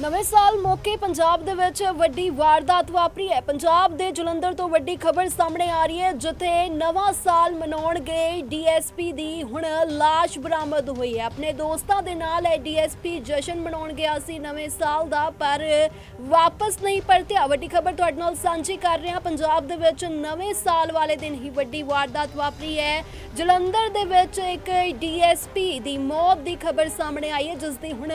ਨਵੇਂ ਸਾਲ ਮੌਕੇ ਪੰਜਾਬ ਦੇ ਵਿੱਚ ਵੱਡੀ ਵਾਰਦਾਤ ਵਾਪਰੀ ਹੈ। ਪੰਜਾਬ ਦੇ ਜਲੰਧਰ ਤੋਂ ਵੱਡੀ ਖਬਰ ਸਾਹਮਣੇ ਆ ਰਹੀ ਹੈ, ਜਿੱਥੇ ਨਵਾਂ ਸਾਲ ਮਨਾਉਣ ਗਏ ਡੀਐਸਪੀ ਦੀ ਹੁਣ ਲਾਸ਼ ਬਰਾਮਦ ਹੋਈ ਹੈ। ਆਪਣੇ ਦੋਸਤਾਂ ਦੇ ਨਾਲ ਇਹ ਡੀਐਸਪੀ ਜਸ਼ਨ ਮਨਾਉਣ ਗਿਆ ਸੀ ਨਵੇਂ ਸਾਲ ਦਾ, ਪਰ ਵਾਪਸ ਨਹੀਂ ਪਰਤਿਆ। ਵੱਡੀ ਖਬਰ ਤੁਹਾਡੇ ਨਾਲ ਸਾਂਝੀ ਕਰ ਰਹੇ ਹਾਂ ਪੰਜਾਬ ਦੇ ਵਿੱਚ ਨਵੇਂ ਸਾਲ ਵਾਲੇ ਦਿਨ ਹੀ ਵੱਡੀ ਵਾਰਦਾਤ ਵਾਪਰੀ ਹੈ। ਜਲੰਧਰ ਦੇ ਵਿੱਚ ਇੱਕ ਡੀਐਸਪੀ ਦੀ ਮੌਤ ਦੀ ਖਬਰ ਸਾਹਮਣੇ ਆਈ ਹੈ ਜਿਸ ਦੀ ਹੁਣ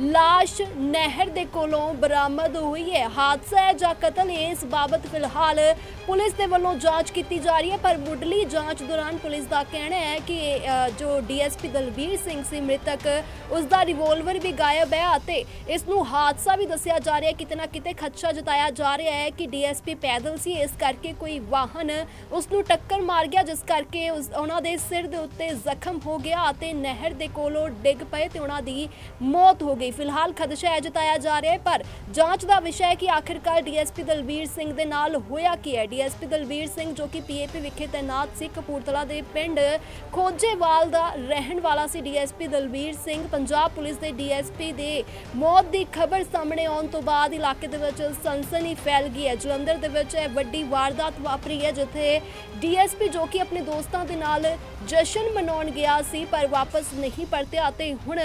ਲਾਸ਼ ਨਹਿਰ ਦੇ ਕੋਲੋਂ ਬਰਾਮਦ ਹੋਈ ਹੈ। ਹਾਦਸਾ ਹੈ ਜਾਂ ਕਤਲ ਹੈ ਇਸ ਬਾਬਤ ਫਿਲਹਾਲ ਪੁਲਿਸ ਦੇ ਵੱਲੋਂ ਜਾਂਚ ਕੀਤੀ ਜਾ ਰਹੀ ਹੈ ਪਰ ਮੁੱਢਲੀ ਜਾਂਚ ਦੌਰਾਨ ਪੁਲਿਸ ਦਾ ਕਹਿਣਾ ਹੈ ਕਿ ਅ, ਜੋ ਡੀਐਸਪੀ ਦਲਬੀਰ ਸਿੰਘ ਸੀ ਮ੍ਰਿਤਕ ਉਸ ਦਾ ਰਿਵੋਲਵਰ ਵੀ ਗਾਇਬ ਹੈ ਅਤੇ ਇਸ ਨੂੰ ਹਾਦਸਾ ਵੀ ਦੱਸਿਆ ਜਾ ਰਿਹਾ ਹੈ। ਕਿਤੇ ਨਾ ਕਿਤੇ ਖਦਸ਼ਾ ਜਤਾਇਆ ਜਾ ਰਿਹਾ ਹੈ ਕਿ ਡੀਐਸਪੀ ਪੈਦਲ ਸੀ ਇਸ ਕਰਕੇ ਕੋਈ ਵਾਹਨ ਉਸ ਨੂੰ ਟੱਕਰ ਮਾਰ ਗਿਆ ਜਿਸ ਕਰਕੇ ਉਸ ਉਹਨਾਂ ਦੇ ਸਿਰ ਦੇ ਉੱਤੇ ਜ਼ਖਮ ਹੋ ਗਿਆ ਅਤੇ ਨਹਿਰ ਦੇ ਕੋਲੋਂ ਡਿੱਗ ਪਏ ਤੇ ਉਹਨਾਂ ਦੀ ਮੌਤ ਹੋ ਗਈ। ਫਿਲਹਾਲ ਖਦਸ਼ਾ ਜਤਾਇਆ ਜਾ ਰਿਹਾ ਹੈ, ਪਰ ਜਾਂਚ ਦਾ ਵਿਸ਼ਾ ਹੈ ਕਿ ਆਖਿਰਕਾਰ ਡੀਐਸਪੀ ਦਲਬੀਰ ਸਿੰਘ ਦੇ ਨਾਲ ਹੋਇਆ ਕੀ ਹੈ। ਡੀਐਸਪੀ ਦਲਬੀਰ ਸਿੰਘ ਜੋ ਕਿ ਪੀਏਪੀ ਵਿਖੇ ਤੈਨਾਤ ਸੀ, ਕਪੂਰਥਲਾ ਦੇ ਪਿੰਡ ਖੋਜੇਵਾਲ ਦਾ ਰਹਿਣ ਵਾਲਾ ਸੀ, ਡੀਐਸਪੀ ਦਲਬੀਰ ਸਿੰਘ। ਪੰਜਾਬ ਪੁਲਿਸ ਦੇ ਡੀਐਸਪੀ ਦੇ ਮੌਤ ਦੀ ਖਬਰ ਸਾਹਮਣੇ ਆਉਣ ਤੋਂ ਬਾਅਦ ਇਲਾਕੇ ਦੇ ਵਿੱਚ ਸਨਸਨੀ ਫੈਲ ਗਈ ਹੈ। ਜਲੰਧਰ ਦੇ ਵਿੱਚ ਇਹ ਵੱਡੀ ਵਾਰਦਾਤ ਵਾਪਰੀ ਹੈ, ਜਿੱਥੇ ਡੀਐਸਪੀ ਜੋ ਕਿ ਆਪਣੇ ਦੋਸਤਾਂ ਦੇ ਨਾਲ ਜਸ਼ਨ ਮਨਾਉਣ ਗਿਆ ਸੀ ਪਰ ਵਾਪਸ ਨਹੀਂ ਪਰਤਿਆ ਅਤੇ ਹੁਣ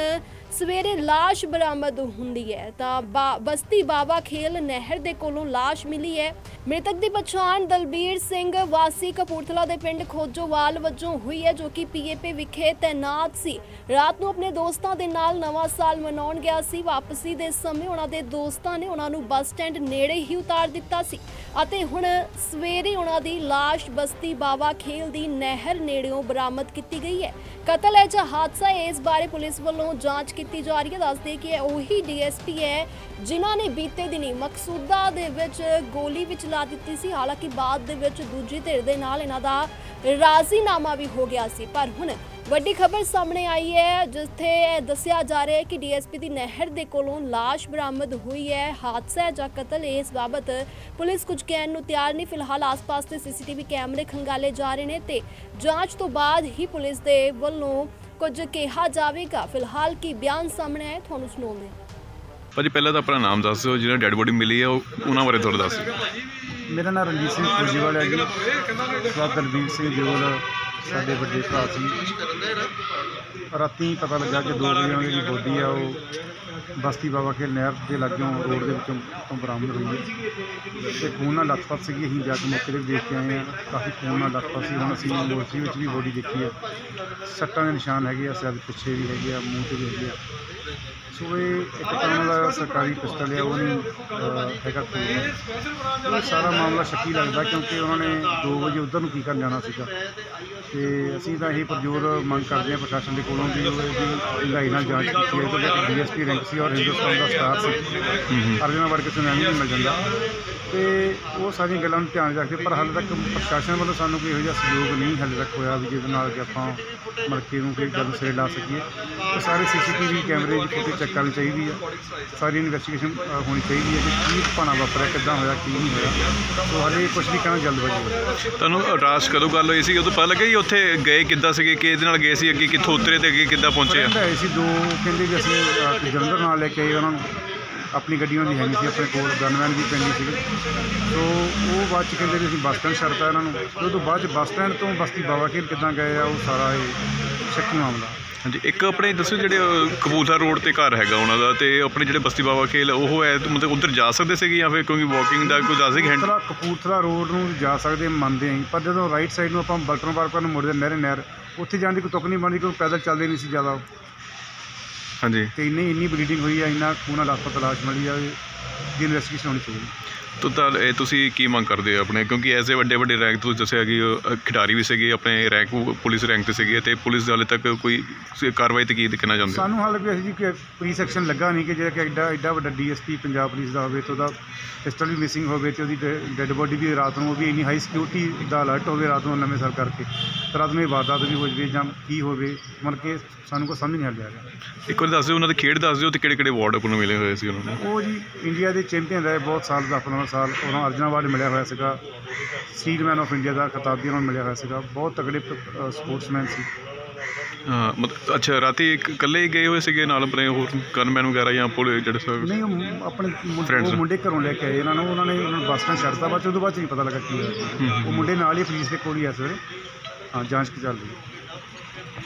ਸਵੇਰੇ লাশ ਬਰਾਮਦ ਹੁੰਦੀ ਹੈ ਤਾਂ ਬਾ- ਬਸਤੀ ਬਾਵਾ ਖੇਲ ਨਹਿਰ ਦੇ ਕੋਲੋਂ লাশ ਮਿਲੀ ਹੈ ਮ੍ਰਿਤਕ ਦੀ ਪਛਾਣ ਦਲਬੀਰ ਸਿੰਘ ਵਾਸੀ ਕਪੂਰਥਲਾ ਦੇ ਪਿੰਡ ਖੋਜੋਵਾਲ ਵਜੋਂ ਹੋਈ ਹੈ ਜੋ ਕਿ ਪੀਏਪੀ ਵਿਖੇ ਤੈਨਾਤ ਸੀ ਰਾਤ ਨੂੰ ਆਪਣੇ ਦੋਸਤਾਂ ਦੇ ਨਾਲ ਨਵਾਂ ਸਾਲ ਮਨਾਉਣ ਗਿਆ ਸੀ ਵਾਪਸੀ ਦੇ ਸਮੇਂ ਉਹਨਾਂ ਦੇ ਦੋਸਤਾਂ ਨੇ ਉਹਨਾਂ ਨੂੰ ਬੱਸ ਸਟੈਂਡ ਨੇੜੇ ਹੀ ਉਤਾਰ ਦਿੱਤਾ ਸੀ ਅਤੇ ਹੁਣ ਸਵੇਰੇ ਉਹਨਾਂ ਦੀ লাশ ਬਸਤੀ ਬਾਵਾ ਖੇਲ ਦੀ ਨਹਿਰ ਨੇੜਿਓਂ ਬਰਾਮਦ ਕੀਤੀ ਗਈ ਹੈ ਕਤਲ ਹੈ ਜਾਂ ਹਾਦਸਾ ਹੈ ਇਸ ਬਾਰੇ ਪੁਲਿਸ ਵੱਲੋਂ ਜਾਂਚ ਕੀਤੀ ਜਾ ਰਹੀ ਹੈ। ਦੱਸਦੇ ਕਿ ਉਹੀ ਡੀਐਸਪੀ ਹੈ ਜਿਨ੍ਹਾਂ ਨੇ ਬੀਤੇ ਦਿਨੀ ਮਕਸੂਦਾ ਦੇ ਵਿੱਚ ਗੋਲੀ ਵਿੱਚ ਲਾ ਦਿੱਤੀ ਸੀ। ਹਾਲਾਂਕਿ ਬਾਅਦ ਦੇ ਵਿੱਚ ਦੂਜੀ ਧਿਰ ਦੇ ਨਾਲ ਇਹਨਾਂ ਦਾ ਰਾਜ਼ੀਨਾਮਾ ਵੀ ਹੋ ਗਿਆ ਸੀ। ਪਰ ਹੁਣ ਵੱਡੀ ਖਬਰ ਸਾਹਮਣੇ ਆਈ ਹੈ, ਜਿੱਥੇ ਦੱਸਿਆ ਜਾ ਰਿਹਾ ਹੈ ਕਿ ਡੀਐਸਪੀ ਦੀ ਨਹਿਰ ਦੇ ਕੋਲੋਂ লাশ ਬਰਾਮਦ ਹੋਈ ਹੈ। ਹਾਦਸਾ ਜਾਂ ਕਤਲ ਇਸ ਬਾਬਤ ਪੁਲਿਸ ਕੁਝ ਕਹਿਣ ਨੂੰ ਤਿਆਰ ਨਹੀਂ। ਫਿਲਹਾਲ ਆਸ-ਪਾਸ ਦੇ ਸੀਸੀਟੀਵੀ ਕੈਮਰੇ ਖੰਗਾਲੇ ਜਾ ਰਹੇ ਨੇ ਤੇ ਜਾਂਚ ਤੋਂ ਬਾਅਦ ਹੀ ਪੁਲਿਸ ਦੇ ਵੱਲੋਂ ਕੁਝ ਕਿਹਾ ਜਾਵੇਗਾ। ਫਿਲਹਾਲ ਕੀ ਬਿਆਨ ਸਾਹਮਣੇ ਆਏ ਤੁਹਾਨੂੰ ਸੁਣਾਉਂਦੇ ਹਾਂ। ਭਾਜੀ ਪਹਿਲਾਂ ਤਾਂ ਆਪਣਾ ਨਾਮ ਦੱਸ ਦਿਓ ਜਿਹੜਾ ਡੈਡ ਬੋਡੀ ਮਿਲੀ ਹੈ ਉਹ ਉਹਨਾਂ ਬਾਰੇ ਥੋੜਾ ਦੱਸ ਦਿਓ। ਮੇਰਾ ਨਾਮ ਰਣਜੀਤ ਸਿੰਘ ਫੌਜੀਵਾਲ ਹੈ ਜੀ। ਸਰਦਾਰ ਦਲਬੀਰ ਸਿੰਘ ਜੋਲ ਸਾਡੇ ਵੱਡੇ ਭਰਾ ਸੀ। ਰਾਤੀ ਪਤਾ ਲੱਗਾ ਕਿ ਦੋ ਵਜੇ ਉਹਨਾਂ ਦੀ ਬੋਡੀ ਆ, ਉਹ ਬਸਤੀ ਬਾਬਾ ਖੇਲ ਨਹਿਰ ਦੇ ਲਾਗਿਓਂ ਰੋਡ ਦੇ ਵਿੱਚੋਂ ਤੋਂ ਬਰਾਮਦ ਹੋਈ ਹੈ। ਤੇ ਖੂਨ ਨਾਲ ਲੱਥਪੱਥ ਸੀਗੀ, ਅਸੀਂ ਜਾ ਕੇ ਮੌਕੇ ਤੇ ਦੇਖ ਕੇ ਆਏ ਆ ਕਾਫੀ ਖੂਨ ਨਾਲ ਲੱਥਪੱਥ ਸੀ, ਹੁਣ ਅਸੀਂ ਮੋਰਚੀ ਵਿੱਚ ਵੀ ਬੋਡੀ ਦੇਖੀ ਹੈ। ਸੱਟਾਂ ਦੇ ਨਿਸ਼ਾਨ ਹੈਗੇ ਆ, ਸਿਰ ਪਿੱਛੇ ਵੀ ਹੈਗੇ ਆ, ਮੂੰਹ ਤੇ ਵੀ ਹੈਗੇ ਆ। ਸੋ ਇਹ ਇੱਕ ਤਰ੍ਹਾਂ ਦਾ ਸਰਕਾਰੀ ਪਿਸਟਲ ਹੈ ਉਹ ਨਹੀਂ ਹੈਗਾ ਖੂਨ ਸਾਰਾ ਮਾਮਲਾ ਸ਼ੱਕੀ ਲੱਗਦਾ ਕਿਉਂਕਿ ਉਹਨਾਂ ਨੇ 2 ਵਜੇ ਉਧਰ ਨੂੰ ਕੀ ਕਰਨ ਜਾਣਾ ਸੀਗਾ। ਤੇ ਅਸੀਂ ਤਾਂ ਇਹ ਪ੍ਰਜੋਰ ਮੰਗ ਕਰਦੇ ਹਾਂ ਪ੍ਰਸ਼ਾਸਨ ਦੇ ਕੋਲੋਂ ਵੀ ਉਹ ਇਹਦੀ ਨਾਲ ਜਾਂਚ ਕੀਤੀ ਹੈ ਕਿਉਂਕਿ ਡੀਐਸਪੀ ਰੈਂਕ ਸੀ ਔਰ ਹਿੰਦੁਸਤਾਨ ਦਾ ਸਟਾਰ ਸੀ। ਅਰਜਨਾ ਜਗ੍ਹਾ ਵੜ ਕੇ ਨਹੀਂ ਮਿਲ ਜਾਂਦਾ। ਤੇ ਉਹ ਸਾਰੀਆਂ ਗੱਲਾਂ ਨੂੰ ਧਿਆਨ ਰੱਖਦੇ, ਪਰ ਹਾਲੇ ਤੱਕ ਪ੍ਰਸ਼ਾਸਨ ਵੱਲੋਂ ਸਾਨੂੰ ਕੋਈ ਇਹੋ ਜਿਹਾ ਸਹਿਯੋਗ ਨਹੀਂ ਹਾਲੇ ਤੱਕ ਹੋਇਆ ਵੀ ਜਿਹਦੇ ਨਾਲ ਕਿ ਆਪਾਂ ਮਰਕੇ ਨੂੰ ਕੋਈ ਗੱਲ ਸਿਰੇ ਲਾ ਸਕੀਏ। ਤੇ ਸਾਰੇ ਸੀਸੀਟੀਵੀ ਕੈਮਰੇ ਦੀ ਫੁਟੇਜ ਚੈੱਕ ਕਰਨੀ ਚਾਹੀਦੀ ਹੈ ਸਾਰੀ ਇਨਵੈਸਟੀਗੇਸ਼ਨ ਹੋਣੀ ਚਾਹੀਦੀ ਹੈ ਕਿ ਕੀ ਭਾਣਾ ਵਾਪਰਿਆ, ਕਿੱਦਾਂ ਹੋਇਆ, ਕੀ ਨਹੀਂ ਹੋਇਆ। ਸੋ ਹਾਲੇ ਕੁਝ ਵੀ ਕਹਿਣਾ ਜਲਦਬਾਜ਼ੀ ਤੁਹਾਨੂੰ ਰਾਸ ਕਦੋਂ ਗੱਲ ਹੋਈ ਸੀ? ਉਦੋਂ ਪਤਾ ਲੱਗਿਆ ਉੱਥੇ ਗਏ ਕਿੱਦਾਂ ਸੀਗੇ? ਕਿ ਇਹਦੇ ਨਾਲ ਗਏ ਸੀ ਅੱਗੇ? ਕਿੱਥੋਂ ਉਤਰੇ ਤੇ ਅੱਗੇ ਕਿੱਦਾਂ ਪਹੁੰਚੇ ਆ? ਫਰੈਂਡ ਆਏ ਸੀ ਦੋ ਕਹਿੰਦੇ ਵੀ ਅਸੀਂ ਅਹ, ਜਲੰਧਰ ਨਾਲ ਲੈ ਕੇ ਆਏ ਉਹਨਾਂ ਨੂੰ ਆਪਣੀ ਗੱਡੀਆਂ ਦੀ ਹੈਗੀ ਸੀ ਆਪਣੇ ਕੋਲ ਗਨਮੈਨ ਵੀ ਪੈਂਦੀ ਸੀ ਸੋ ਉਹ ਬਾਅਦ ਚ ਕਹਿੰਦੇ ਵੀ ਅਸੀਂ ਬੱਸ ਸਟੈਂਡ ਛੱਡਤਾ ਇਹਨਾਂ ਨੂੰ। ਉਹ ਤੋਂ ਬਾਅਦ ਚ ਬੱਸ ਸਟੈਂਡ ਤੋਂ ਬਸਤੀ ਬਾਬਾ ਖੇਲ ਕਿੱਦਾਂ ਗਏ ਆ ਉਹ ਸਾਰਾ ਇਹ ਸ਼ੱਕੀ ਮਾਮਲਾ। ਹਾਂਜੀ ਇੱਕ ਆਪਣੇ ਦੱਸੋ ਜਿਹੜੇ ਕਪੂਰਥਲਾ ਰੋਡ ਤੇ ਘਰ ਹੈਗਾ ਉਹਨਾਂ ਦਾ ਤੇ ਆਪਣੇ ਜਿਹੜੇ ਬਸਤੀ ਬਾਬਾ ਖੇਲ ਉਹ ਹੈ ਤੇ ਮਤਲਬ ਉੱਧਰ ਜਾ ਸਕਦੇ ਸੀਗੇ ਜਾਂ ਫਿਰ ਕਿਉਂਕਿ ਵਾਕਿੰਗ ਦਾ ਕੋਈ ਦੱਸ ਹੈਂਡ ਕਪੂਰਥਲਾ ਕਪੂਰਥਲਾ ਰੋਡ ਨੂੰ ਜਾ ਸਕਦੇ ਮੰਨਦੇ ਆਂ ਪਰ ਜਦੋਂ ਰਾਈਟ ਸਾਈਡ ਨੂੰ ਆਪਾਂ ਬਲਟਨ ਪਾਰਕ ਨੂੰ ਮੁੜਦੇ ਨਹਿਰ ਨਹਿਰ ਉੱਥੇ ਜਾਣ ਦੀ ਕੋਈ ਤੁਕ ਨਹੀਂ ਬਣਦੀ ਕਿਉਂਕਿ ਪੈਦਲ ਚੱਲਦੇ ਨਹੀਂ ਸੀ ਜ਼ਿਆਦਾ ਹਾਂਜੀ। ਤੇ ਇੰਨੀ ਇੰਨੀ ਬਲੀਡਿੰਗ ਹੋਈ ਆ ਇੰਨਾ ਖੂਨ ਨਾਲ ਹਸਪਤਾਲ ਲਾਸ਼ ਮਿਲੀ ਆ ਦੀ ਇਨਵੈਸਟੀਗੇਸ਼ਨ ਹੋਣੀ ਚਾਹੀਦੀ। ਤੋ ਤਾਂ ਇਹ ਤੁਸੀਂ ਕੀ ਮੰਗ ਕਰਦੇ ਹੋ ਆਪਣੇ? ਕਿਉਂਕਿ ਐਸੇ ਵੱਡੇ ਵੱਡੇ ਰੈਂਕ ਤੁਸੀਂ ਦੱਸਿਆ ਕਿ ਅਹ, ਖਿਡਾਰੀ ਵੀ ਸੀਗੇ ਆਪਣੇ ਰੈਂਕ ਪੁਲਿਸ ਰੈਂਕ ਤੇ ਸੀਗੇ ਤੇ ਪੁਲਿਸ ਦੇ ਹਾਲੇ ਤੱਕ ਕੋਈ ਸ- ਕਾਰਵਾਈ ਤੇ ਕੀ ਦੇਖਣਾ ਚਾਹੁੰਦੇ ਹੋ? ਸਾਨੂੰ ਹਾਲੇ ਵੀ ਅਸੀਂ ਜੀ ਕਿ ਪ੍ਰੀ ਸੈਕਸ਼ਨ ਲੱਗਾ ਨਹੀਂ ਕਿ ਜਿਹੜਾ ਕਿ ਐਡਾ ਐਡਾ ਵੱਡਾ ਡੀਐਸਪੀ ਪੰਜਾਬ ਪੁਲਿਸ ਦਾ ਹੋਵੇ ਤੇ ਉਹਦਾ ਪਿਸਟਲ ਵੀ ਮਿਸਿੰਗ ਹੋਵੇ ਤੇ ਉਹਦੀ ਡੈੱਡ ਬੋਡੀ ਵੀ ਰਾਤ ਨੂੰ ਉਹ ਵੀ ਇੰਨੀ ਹਾਈ ਸਿਕਿਉਰਿਟੀ ਦਾ ਅਲਰਟ ਹੋਵੇ ਰਾਤ ਨੂੰ ਨਵੇਂ ਸਰ ਕਰਕੇ। ਤੇ ਰਾਤ ਨੂੰ ਇਹ ਵਾਰਦਾਤ ਵੀ ਹੋ ਜਵੇ ਜਾਂ ਕੀ ਹੋਵੇ ਮਤਲਬ ਕਿ ਸਾਨੂੰ ਕੋਈ ਸਮਝ ਨਹੀਂ ਆ ਰਿਹਾ। ਇੱਕ ਵਾਰ ਦੱਸ ਦਿਓ ਉਹਨਾਂ ਦੇ ਖੇਡ ਦੱਸ ਦਿਓ ਤੇ ਕਿਹੜੇ ਕਿਹੜੇ ਅਵਾਰਡ ਆਪਾਂ ਨੂੰ ਮਿਲੇ ਹੋਏ ਸੀ ਉਹਨਾਂ ਨੂੰ? ਉਹ ਜੀ ਇੰਡੀਆ ਦੇ ਚੈਂਪੀਅਨ ਰਹੇ ਬਹੁਤ ਸਾਲ ਦਾ ਆਪਣਾ ਸਾਲ ਉਹਨਾਂ ਅਰਜਨ ਅਵਾਰਡ ਮਿਲਿਆ ਹੋਇਆ ਸੀਗਾ। ਸੀਡਮੈਨ ਆਫ ਇੰਡੀਆ ਦਾ ਖਿਤਾਬ ਵੀ ਉਹਨਾਂ ਨੂੰ ਮਿਲਿਆ ਹੋਇਆ ਸੀਗਾ। ਬਹੁਤ ਤਗੜੇ ਸਪੋਰਟਸਮੈਨ ਸੀ। ਹਾਂ ਮਤਲਬ ਅੱਛਾ ਰਾਤੀ ਇੱਕ ਇਕੱਲੇ ਹੀ ਗਏ ਹੋਏ ਸੀਗੇ ਨਾਲ ਆਪਣੇ ਹੋਰ ਗਨਮੈਨ ਵਗੈਰਾ ਜਾਂ ਪੁਲਿਸ ਜਿਹੜੇ ਸਭ ਨਹੀਂ ਉਹ ਆਪਣੇ ਮੁੰ- Friends. ਉਹ ਮੁੰਡੇ ਘਰੋਂ ਲੈ ਕੇ ਆਏ। ਇਹਨਾਂ ਨੂੰ ਉਹਨਾਂ ਨੇ ਉਹਨਾਂ ਨੂੰ ਬੱਸ ਸਟੈਂਡ ਛੱਡਤਾ ਬਾਅਦ 'ਚ ਉਹਦੇ ਬਾਅਦ 'ਚ ਨਹੀਂ ਪਤਾ ਲੱਗਾ ਕੀ ਹੋਇਆ। ਉਹ ਮੁੰਡੇ ਨਾਲ ਹੀ ਪੁਲਿਸ ਦੇ ਕੋਲ ਹੀ ਆ ਇਸ ਵੇਲੇ ਹਾਂ ਜਾਂਚ ਚੱਲ ਰਹੀ ਹੈ।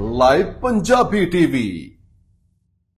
Live Punjabi TV